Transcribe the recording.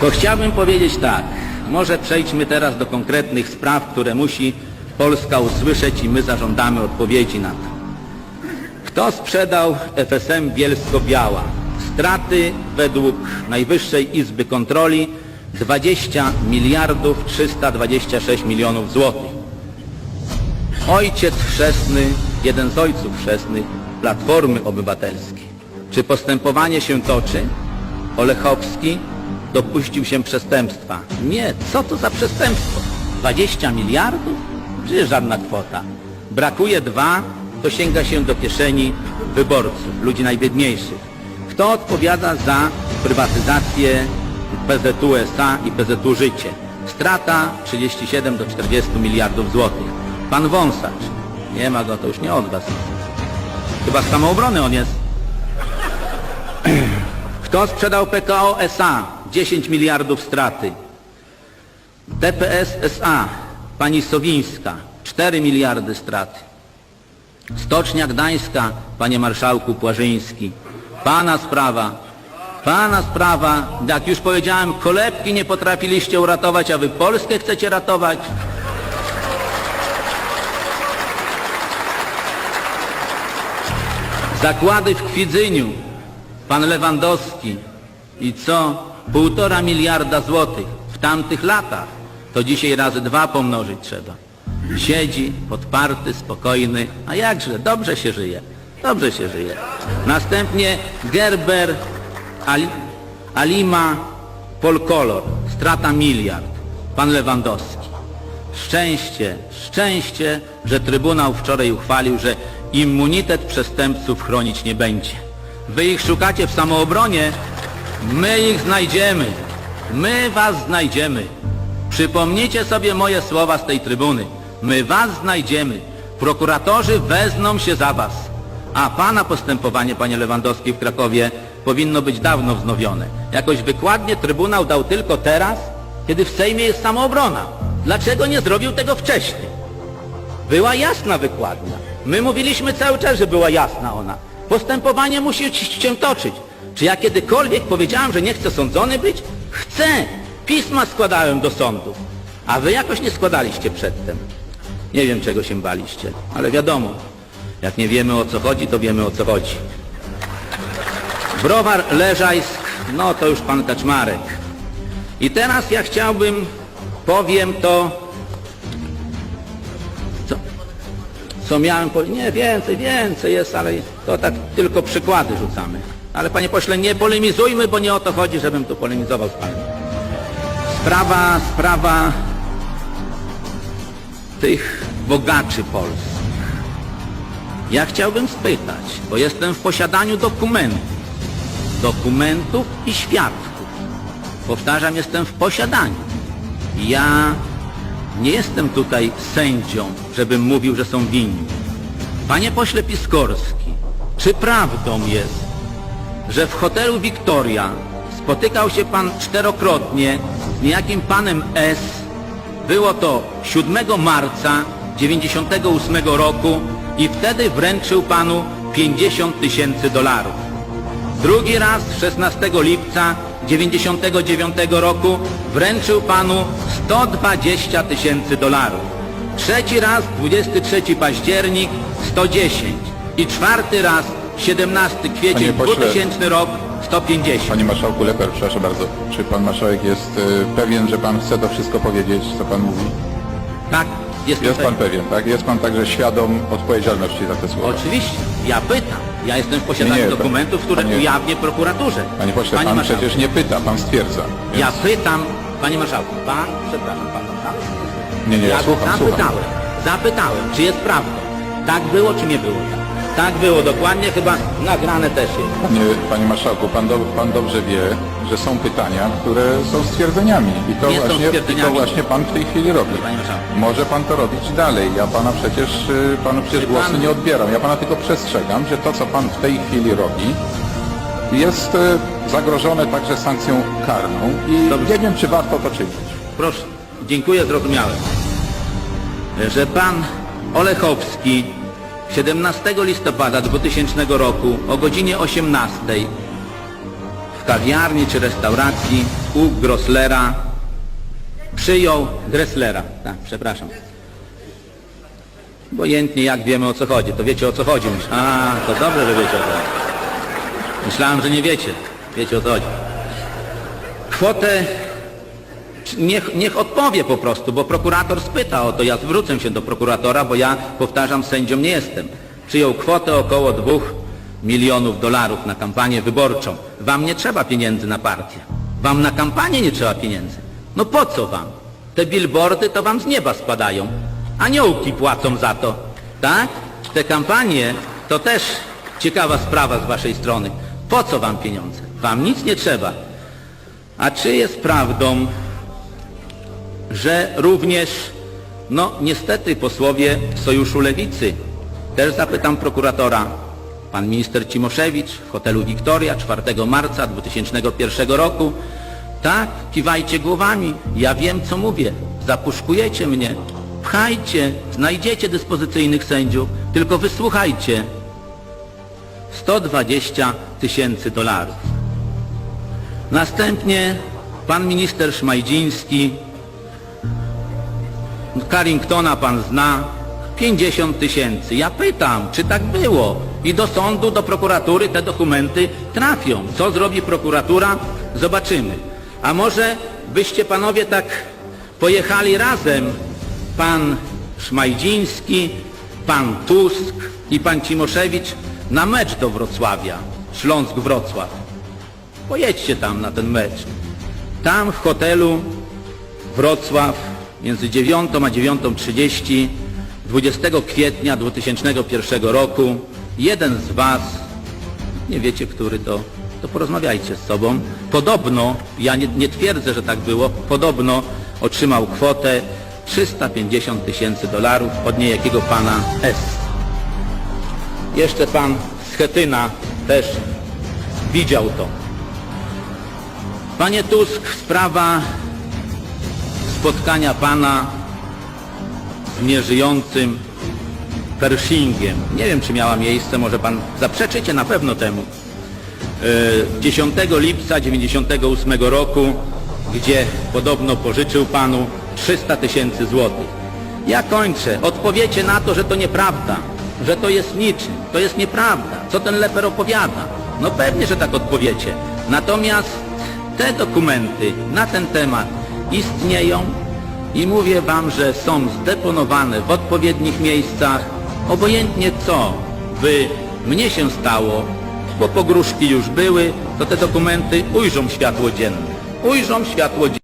To chciałbym powiedzieć tak. Może przejdźmy teraz do konkretnych spraw, które musi Polska usłyszeć i my zażądamy odpowiedzi na to. Kto sprzedał FSM Bielsko-Biała? Straty według Najwyższej Izby Kontroli 20 miliardów 326 milionów złotych. Ojciec chrzestny, jeden z ojców chrzestnych Platformy Obywatelskiej. Czy postępowanie się toczy? Olechowski dopuścił się przestępstwa. Nie, co to za przestępstwo? 20 miliardów? Przecież żadna kwota. Brakuje dwa, to sięga się do kieszeni wyborców, ludzi najbiedniejszych. Kto odpowiada za prywatyzację PZU SA i PZU Życie? Strata 37 do 40 miliardów złotych. Pan Wąsacz. Nie ma go, to już nie od was. Chyba z samoobrony on jest. Kto sprzedał PKO SA? 10 miliardów straty. DPS SA, pani Sowińska, 4 miliardy straty. Stocznia Gdańska, panie marszałku Płażyński. Pana sprawa, pana sprawa, jak już powiedziałem, kolebki nie potrafiliście uratować, a wy Polskę chcecie ratować. Zakłady w Kwidzyniu, pan Lewandowski i co? Półtora miliarda złotych w tamtych latach. To dzisiaj razy dwa pomnożyć trzeba. Siedzi, podparty, spokojny, a jakże, dobrze się żyje, dobrze się żyje. Następnie Gerber, Ali, Alima, Polkolor, strata miliard, pan Lewandowski. Szczęście, szczęście, że Trybunał wczoraj uchwalił, że immunitet przestępców chronić nie będzie. Wy ich szukacie w samoobronie, my ich znajdziemy. My was znajdziemy. Przypomnijcie sobie moje słowa z tej trybuny. My was znajdziemy. Prokuratorzy wezmą się za was. A pana postępowanie, panie Lewandowski, w Krakowie powinno być dawno wznowione. Jakoś wykładnie Trybunał dał tylko teraz, kiedy w Sejmie jest samoobrona. Dlaczego nie zrobił tego wcześniej? Była jasna wykładnia. My mówiliśmy cały czas, że była jasna ona. Postępowanie musi się toczyć. Czy ja kiedykolwiek powiedziałem, że nie chcę sądzony być? Chcę! Pisma składałem do sądów. A wy jakoś nie składaliście przedtem. Nie wiem, czego się baliście, ale wiadomo, jak nie wiemy o co chodzi, to wiemy o co chodzi. Browar Leżajsk, no to już pan Kaczmarek. I teraz ja chciałbym, powiem to, co, co miałem powiedzieć. Nie, więcej, więcej jest, ale to tak tylko przykłady rzucamy. Ale panie pośle, nie polemizujmy, bo nie o to chodzi, żebym tu polemizował z panem. Sprawa, sprawa tych bogaczy polskich. Ja chciałbym spytać, bo jestem w posiadaniu dokumentów, dokumentów i świadków. Powtarzam, jestem w posiadaniu. Ja nie jestem tutaj sędzią, żebym mówił, że są winni. Panie pośle Piskorski, czy prawdą jest, że w hotelu Victoria spotykał się pan czterokrotnie z niejakim panem S. Było to 7 marca 98 roku i wtedy wręczył panu 50 tysięcy dolarów. Drugi raz 16 lipca 99 roku wręczył panu 120 tysięcy dolarów. Trzeci raz 23 październik 110 i czwarty raz 17 kwiecień Panie pośle. 2000 rok 150. Panie Marszałku Leper, przepraszam bardzo. Czy Pan Marszałek jest e, pewien, że Pan chce to wszystko powiedzieć, co Pan mówi? Tak, jestem Jest Pan pewien. tak? Jest Pan także świadom odpowiedzialności za te słowa. Oczywiście, ja pytam. Ja jestem w posiadaniu Nie, nie, dokumentów, które panie- ujawnię prokuraturze. Panie pośle, Pan marszałku, przecież nie pyta, Pan stwierdza. Więc... Ja pytam, panie marszałku, pan, przepraszam pana? Nie, nie, ja ja słucham, słucham. zapytałem, zapytałem, czy jest prawdą. Tak było, czy nie było tak? Było, dokładnie, chyba nagrane też jest. Panie, panie Marszałku, pan, do, pan dobrze wie, że są pytania, które są stwierdzeniami. I to, Nie są właśnie, i to stwierdzeniami. właśnie Pan w tej chwili robi. Panie Marszałku. Może Pan to robić dalej. Ja Pana przecież, y, Panu przecież Czy głosu pan- nie odbieram. Ja Pana tylko przestrzegam, że to, co Pan w tej chwili robi, jest y, zagrożone także sankcją karną i Dobrze. nie wiem, czy warto to czynić. Proszę, dziękuję, zrozumiałem. Że pan Olechowski 17 listopada 2000 roku o godzinie 18 w kawiarni czy restauracji u Grosslera przyjął Gresslera. Tak, przepraszam. Obojętnie jak wiemy o co chodzi, to wiecie o co chodzi. Myśl- A, to dobrze, że wiecie o co chodzi. Myślałem, że nie wiecie. Wiecie o co chodzi. Kwotę Niech, niech odpowie po prostu, bo prokurator spyta o to. Ja zwrócę się do prokuratora, bo ja, powtarzam, sędzią nie jestem. Przyjął kwotę około dwóch milionów dolarów na kampanię wyborczą. Wam nie trzeba pieniędzy na partię. Wam na kampanię nie trzeba pieniędzy. No po co wam? Te billboardy to wam z nieba spadają. Aniołki płacą za to. Tak? Te kampanie to też ciekawa sprawa z waszej strony. Po co wam pieniądze? Wam nic nie trzeba. A czy jest prawdą, że również, no niestety posłowie Sojuszu Lewicy, też zapytam prokuratora, pan minister Cimoszewicz w hotelu Wiktoria 4 marca 2001 roku, tak, kiwajcie głowami, ja wiem co mówię, zapuszkujecie mnie, pchajcie, znajdziecie dyspozycyjnych sędziów, tylko wysłuchajcie, 120 tysięcy dolarów. Następnie pan minister Szmajdziński Carringtona pan zna, 50 tysięcy. Ja pytam, czy tak było? I do sądu, do prokuratury te dokumenty trafią. Co zrobi prokuratura? Zobaczymy. A może byście panowie tak pojechali razem, pan Szmajdziński, pan Tusk i pan Cimoszewicz na mecz do Wrocławia, Śląsk-Wrocław. Pojedźcie tam na ten mecz. Tam w hotelu Wrocław między 9 a 9.30 20 kwietnia 2001 roku jeden z Was, nie wiecie który to, to porozmawiajcie z sobą, podobno, ja nie, nie twierdzę, że tak było, podobno otrzymał kwotę 350 tysięcy dolarów od niejakiego pana S. Jeszcze pan Schetyna też widział to. Panie Tusk, sprawa spotkania pana nieżyjącym Pershingiem. Nie wiem, czy miała miejsce, może pan zaprzeczycie na pewno temu. E, 10 lipca 98 roku, gdzie podobno pożyczył panu 300 tysięcy złotych. Ja kończę. Odpowiecie na to, że to nieprawda, że to jest niczym, to jest nieprawda. Co ten leper opowiada? No pewnie, że tak odpowiecie. Natomiast te dokumenty na ten temat istnieją i mówię wam, że są zdeponowane w odpowiednich miejscach, obojętnie co by mnie się stało, bo pogróżki już były, to te dokumenty ujrzą światło dzienne. Ujrzą światło dzienne.